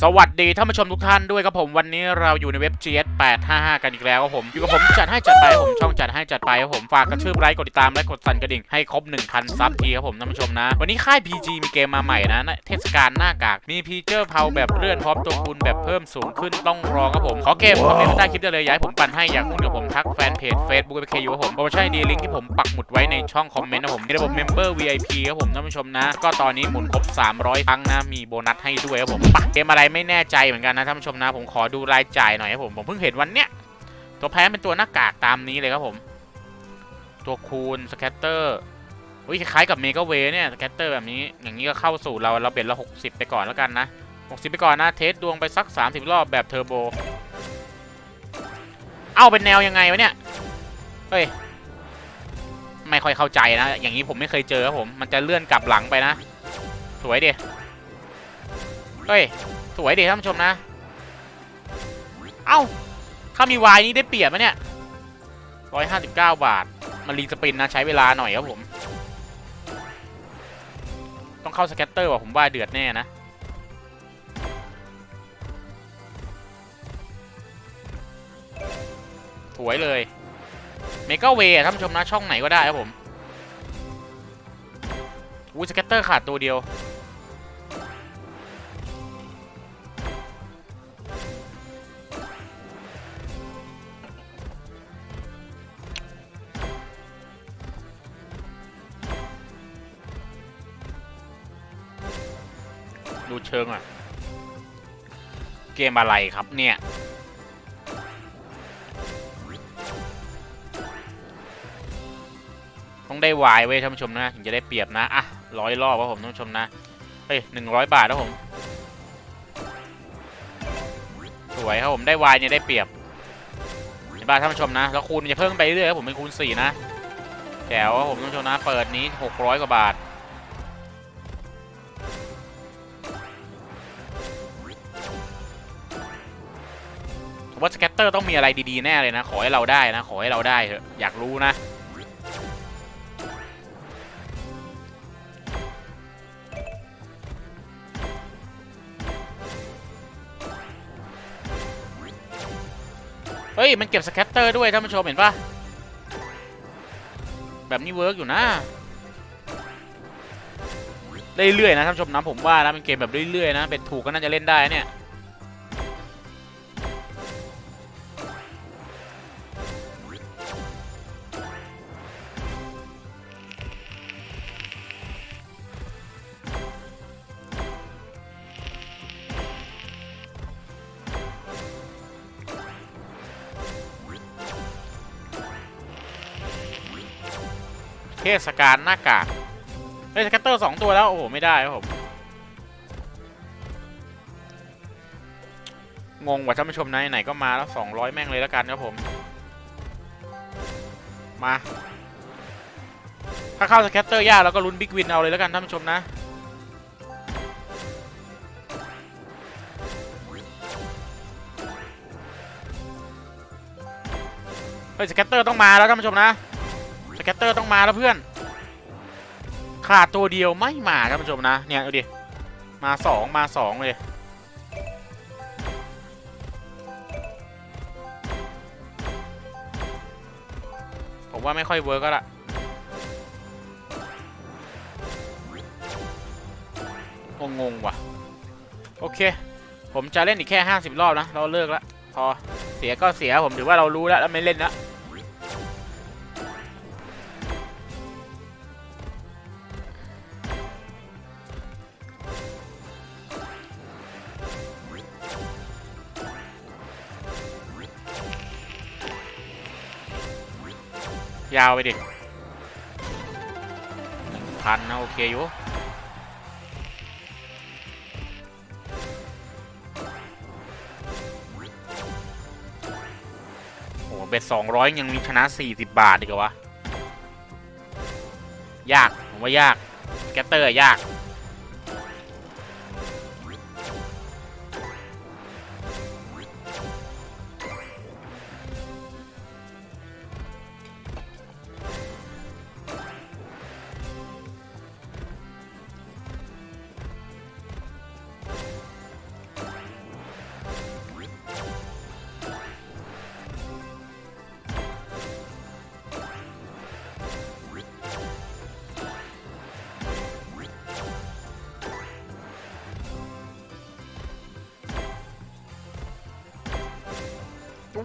สวัสดีท่านผู้ชมทุกท่านด้วยครับผมวันนี้เราอยู่ในเว็บ GS 855 กันอีกแล้วครับผม อยู่กับผมจัดให้จัดไปผมช่องจัดให้จัดไปครับผมฝากกระชืบไลค์กดติดตามและกดสั่นกระดิ่งให้ครบ 1,000 ซับทีครับผมท่านผู้ชมนะ วันนี้ค่าย PG มีเกมมาใหม่นะ เทศกาลหน้ากาก มีฟีเจอร์เพาแบบเลื่อนพร้อมตัวคูณแบบเพิ่มสูงขึ้นต้องรอครับผม ขอเกมคอมเมนต์ใต้คลิปได้เลยอยากให้ผมปั่นให้อยากหุ้นกับผมทักแฟนเพจ Facebook ไปเคอยู่ครับผมโปรโมชั่นดีลิงก์ที่ผมปักหมุดไว้ในช่องคอมเมนต์นะผมมีระบบ Member VIP ครับผมท่านผู้ชมนะ ก็ตอนนี้หมุนครบ 300 ครั้งนะมีโบนัสให้ด้วยครับผมปะเกมอะไรไม่แน่ใจเหมือนกันนะท่านผู้ชมนะ ผมขอดูรายจ่ายหน่อยครับผมผมเพิ่งเห็นวันเนี้ยตัวแพ้เป็นตัวหน้ากากตามนี้เลยครับผม ตัวคูณสแคตเตอร์อุ้ยคล้ายกับเมกาเวเนี่ยสแคตเตอร์แบบนี้อย่างนี้ก็เข้าสู่เราเราเบ็ดละ60ไปก่อนแล้วกันนะ60ไปก่อนนะเทสดวงไปสัก30รอบแบบเทอร์โบเอ้าเป็นแนวยังไงวะเนี่ยเฮ้ยไม่ค่อยเข้าใจนะ อย่างนี้ผมไม่เคยเจอครับผม มันจะเลื่อนกลับหลังไปนะ สวยดิเฮ้ย สวยเดิท่านผู้ชมนะ เอ้า ถ้ามีวายนี้ได้เปรียบไหมเนี่ย159บาท มันรีสปินนะ ใช้เวลาหน่อยครับผม ต้องเข้าสแกตเตอร์ว่ะผมว่าเดือดแน่นะสวยเลย เมกาเวท่านผู้ชมนะ ช่องไหนก็ได้ครับผมอู้สเก็ตเตอร์ขาดตัวเดียว ดูเชิงอะ เกมอะไรครับเนี่ย ต้องได้วายเว้ยท่านผู้ชมนะ ถึงจะได้เปรียบนะอะร้อยรอบครับผมท่านผู้ชมนะ เฮ้ยหนึ่งร้อยบาทครับผม สวยครับผมได้วายเนี่ยได้เปรียบเห็นป่ะท่านผู้ชมนะ แล้วคูณจะเพิ่มไปเรื่อยๆครับผมเป็นคูณสี่นะแถวครับผมท่านผู้ชมนะ เปิดนี้หกร้อยกว่าบาท ว่าสแกตเตอร์ต้องมีอะไรดีๆแน่เลยนะ ขอให้เราได้นะ ขอให้เราได้เถอะอยากรู้นะ เฮ้ย มันเก็บสแคตเตอร์ด้วยท่านผู้ชมเห็นปะแบบนี้เวิร์กอยู่นะเรื่อยๆนะท่านผู้ชมนะผมว่านะเป็นเกมแบบเรื่อยๆนะ เป็นถูกก็น่าจะเล่นได้เนี่ย เทศกาลหน้ากากเฮ้ยสแกตเตอร์สองตัวแล้ว โอ้โห ไม่ได้ครับผม งงว่ะท่านผู้ชมนะไหนก็มาแล้ว200แม่งเลยแล้วกันครับผม มา ถ้าเข้าสแกตเตอร์ยากเราก็ลุ้นบิ๊กวินเอาเลยแล้วกันท่านผู้ชมนะเฮ้ยสแกตเตอร์ต้องมาแล้วท่านผู้ชมนะ สแกตเตอร์ต้องมาแล้วเพื่อน ขาดตัวเดียวไม่มาท่านผู้ชมนะ เนี่ยดูดิ มาสองมาสองเลย ผมว่าไม่ค่อยเวิร์กก็ละงงๆว่ะ โอเค ผมจะเล่นอีกแค่ 50 รอบนะ เราเลิกล้วพอ เสียก็เสียผมถือว่าเรารู้แล้วแล้วไม่เล่นแล้ว ยาวไปดิหนึ่งพันนะโอเคอยู่โอ้เบ็ดสองร้อยยังมีชนะสี่สิบบาทดีกว่าวะ ยาก ผมว่ายาก แกตเตอร์ยาก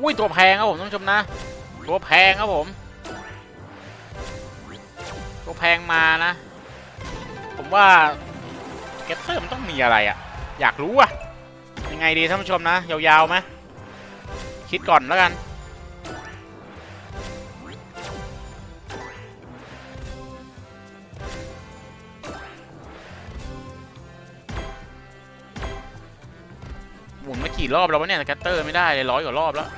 อุ้ยตัวแพงครับผมท่านผู้ชมนะ ตัวแพงครับผม ตัวแพงมานะ ผมว่าแกตเตอร์มันต้องมีอะไรอะอยากรู้อะยังไงดีท่านผู้ชมนะ ยาวๆไหมคิดก่อนแล้วกันหมุนมากี่รอบแล้ววะเนี่ยแกตเตอร์ไม่ได้เลยร้อยกว่ารอบแล้ว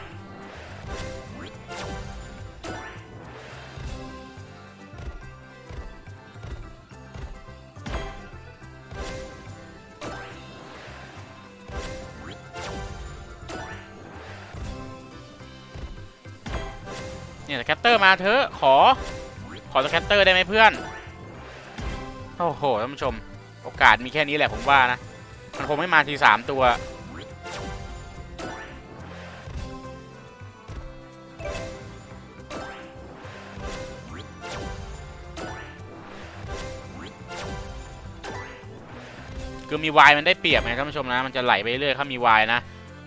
เนี่ยสแคตเตอร์มาเถอะขอ ขอสแคตเตอร์ได้ไหมเพื่อน โอ้โหท่านผู้ชม โอกาสมีแค่นี้แหละผมว่านะ มันคงไม่มาทีสามตัว คือมีวายมันได้เปรียบไงท่านผู้ชมนะ มันจะไหลไปเรื่อยถ้ามีวายนะ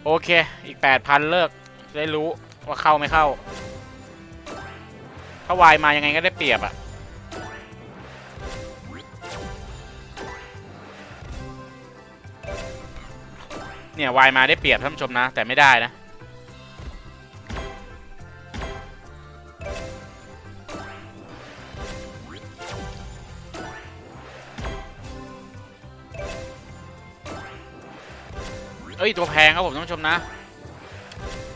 โอเค อีก 8,000 เลิก ได้รู้ว่าเข้าไม่เข้า ถ้าวายมายังไงก็ได้เปรียบอะเนี่ยวายมาได้เปรียบท่านผู้ชมนะ แต่ไม่ได้นะ เอ้ย ตัวแพงครับผมท่านผู้ชมนะ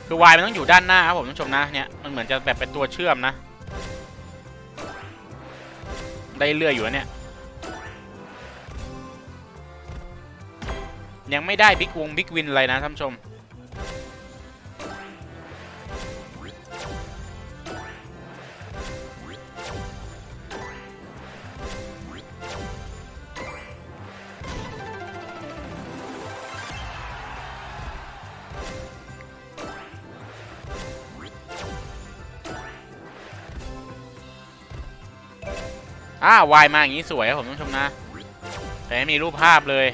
คือวายมันต้องอยู่ด้านหน้าครับผมท่านผู้ชมนะเนี่ยมันเหมือนจะแบบเป็นตัวเชื่อมนะ ได้เลื่อยอยู่นะเนี่ย ยังไม่ได้บิ๊กวงบิ๊กวินอะไรนะท่านผู้ชม อ่าวายมาอย่างนี้สวยครับผมท่านผู้ชมนะ แต่ไม่มีรูปภาพเลย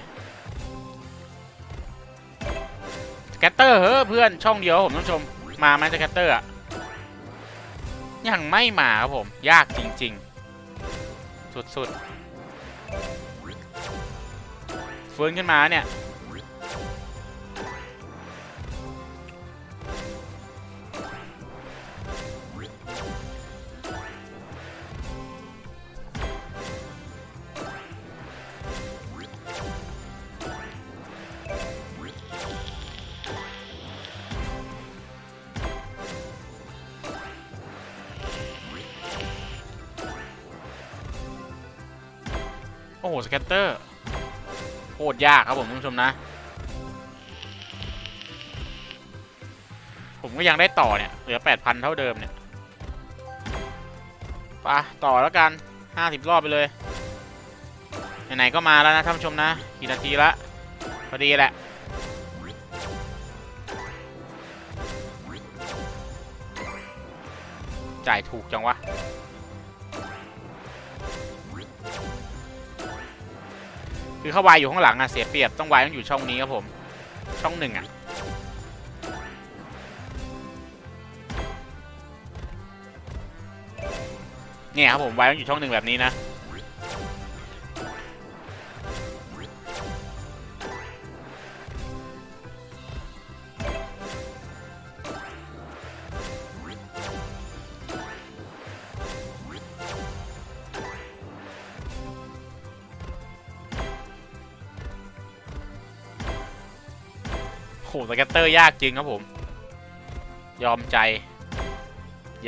สแกตเตอร์เฮ้อเพื่อนช่องเดียวครับผมท่านผู้ชม มาไหมสแกตเตอร์อะยังไม่มาครับผม ยากจริง ๆ สุดๆฟื้นขึ้นมาเนี่ย โอ้โหสแกตเตอร์โคตรยากครับผมท่านผู้ชมนะ ผมก็ยังได้ต่อเนี่ย เหลือ 8,000 เท่าเดิมเนี่ยไปะต่อแล้วกัน 50 รอบไปเลย ไหนๆก็มาแล้วนะท่านผู้ชมนะ กี่นาทีละ พอดีแหละจ่ายถูกจังวะ คือเข้าวายอยู่ข้างหลังอะเสียเปรียบต้องวายต้องอยู่ช่องนี้ครับผม ช่องหนึ่งอะเนี่ยครับผมวายต้องอยู่ช่องหนึ่งแบบนี้นะ หสแกตเตอร์ยากจริงครับผม ยอมใจ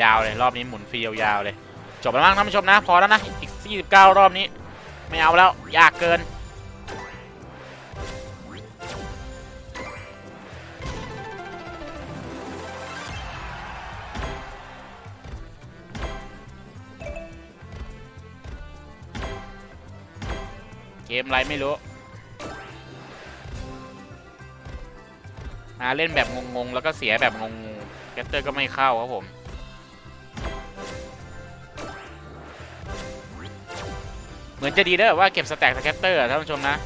ยาวเลย รอบนี้หมุนฟรียาวๆเลย จบแล้วมั้งท่านผู้ชมนะ พอแล้วนะ อีก 49 รอบนี้ ไม่เอาแล้ว ยากเกิน เกมอะไรไม่รู้าเล่นแบบงงๆ แล้วก็เสียแบบงงๆแกตเตอร์ก็ไม่เข้าครับผมเหมือนจะดีเด้อว่าเก็บสแต็กสแกตเตอร์ท่านผู้ชมนะ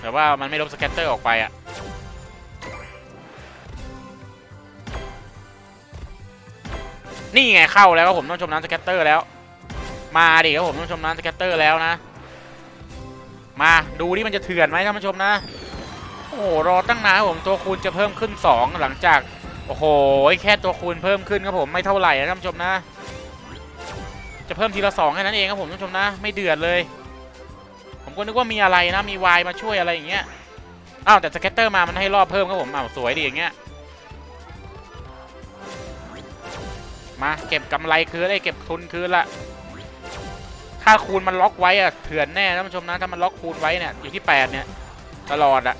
แต่ว่ามันไม่ลบสแกตเตอร์ออกไปอะนี่ไงเข้าแล้วครับผมต้องชมน้ำสแกตเตอร์แล้ว มาดิครับผมต้องชมน้ำสแกตเตอร์แล้วนะ มาดูนี่มันจะเถื่อนไหมท่านผู้ชมนะ โอ้โหรอตั้งนานผมตัวคูณจะเพิ่มขึ้น 2 หลังจาก โอ้โห แค่ตัวคูณเพิ่มขึ้นครับผมไม่เท่าไหร่นะท่านผู้ชมนะ จะเพิ่มทีละสองแค่นั้นเองครับผมท่านผู้ชมนะ ไม่เดือดเลย ผมก็นึกว่ามีอะไรนะมีวายมาช่วยอะไรอย่างเงี้ยอ้าวแต่สเก็ตเตอร์มามันให้รอบเพิ่มครับผมอ้าวสวยดีอย่างเงี้ยมาเก็บกำไรคืนได้เก็บทุนคืนละถ้าคูณมันล็อกไว้อะเถื่อนแน่ท่านผู้ชมนะถ้ามันล็อกคูณไว้เนี่ยอยู่ที่แปดเนี่ยตลอดอะ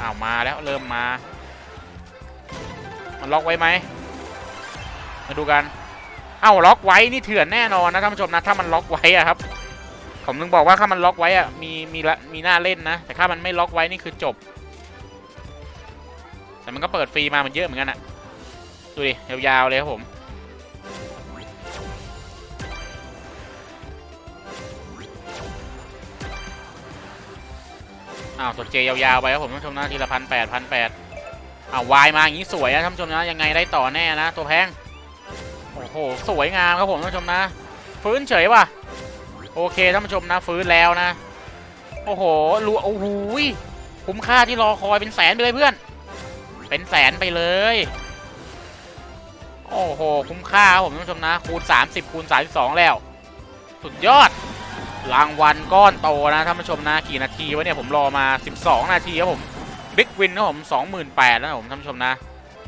อ้าวมาแล้วเริ่มมา มันล็อกไว้ไหมมาดูกันเอ้าล็อกไว้นี่เถื่อนแน่นอนนะท่านผู้ชมนะถ้ามันล็อกไว้อะครับ ผมถึงบอกว่าถ้ามันล็อกไว้อะมีมีละมีหน้าเล่นนะ แต่ถ้ามันไม่ล็อกไว้นี่คือจบ แต่มันก็เปิดฟรีมามันเยอะเหมือนกันอะดูดิยาวๆเลยครับผม อ้าวสดเจยาวๆไปครับผมท่านผู้ชมนะทีละพันแปดพันแปดอ้าววายมาอย่างนี้สวยนะท่านผู้ชมนะยังไงได้ต่อแน่นะ ตัวแพงโอ้โหสวยงามครับผมท่านผู้ชมนะ ฟื้นเฉยว่ะโอเคท่านผู้ชมนะ ฟื้นแล้วนะ โอ้โหรัวโอ้โหคุ้มค่าที่รอคอยเป็นแสนไปเลยเพื่อน เป็นแสนไปเลย โอ้โหคุ้มค่าครับผมท่านผู้ชมนะ คูณ 30คูณ32แล้ว สุดยอด รางวัลก้อนโตนะท่านผู้ชมนะกี่นาทีวะเนี่ยผมรอมา 12 นาทีครับผมบิ๊กวินครับผม28,000นะผมท่านผู้ชมนะ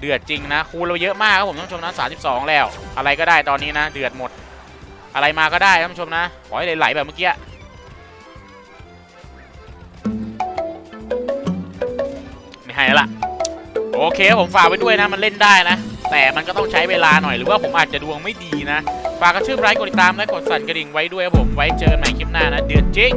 เดือดจริงนะคูณเราเยอะมากครับผมท่านผู้ชมนะ32 แล้ว อะไรก็ได้ตอนนี้นะ เดือดหมด อะไรมาก็ได้ท่านผู้ชมนะขอให้ไหลๆแบบเมื่อกี้ไม่ให้ละโอเคผมฝากไว้ด้วยนะมันเล่นได้นะ แต่มันก็ต้องใช้เวลาหน่อยหรือว่าผมอาจจะดวงไม่ดีนะ ฝากกระชื่อไลค์กดติดตามและกดสั่นกระดิ่งไว้ด้วยครับผมไว้เจอกันใหม่คลิปหน้านะเดือดจริง